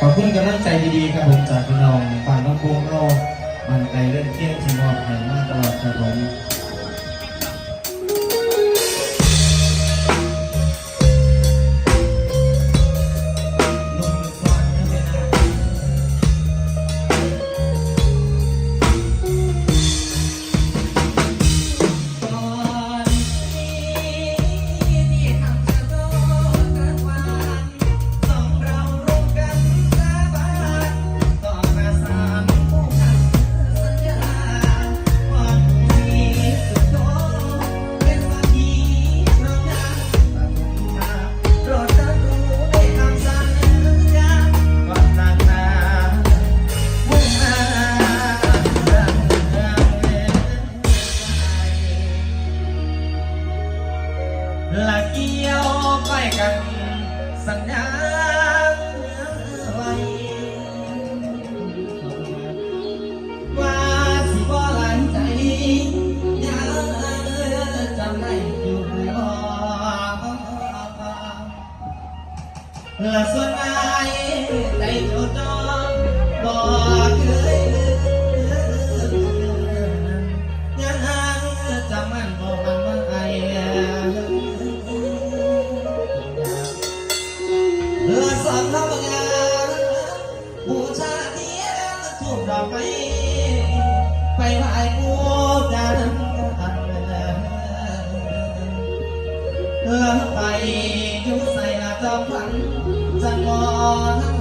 ขอบคุณกำลังใจดีๆครับผมจากพี่น้องฝั่งน้องโค้งโรมันใจเล่นเที่ยงที่มอบให้มาตลอดครับผม ไปกัน สัญญาไว้ว่าสิบ่หลาใจยังจำได้อยู่บ่ละส่วนอายใจโจดจ้องบ่เคย เพื่อไปยุ่ใส่ละจอมพันจะงอทั้ง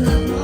love.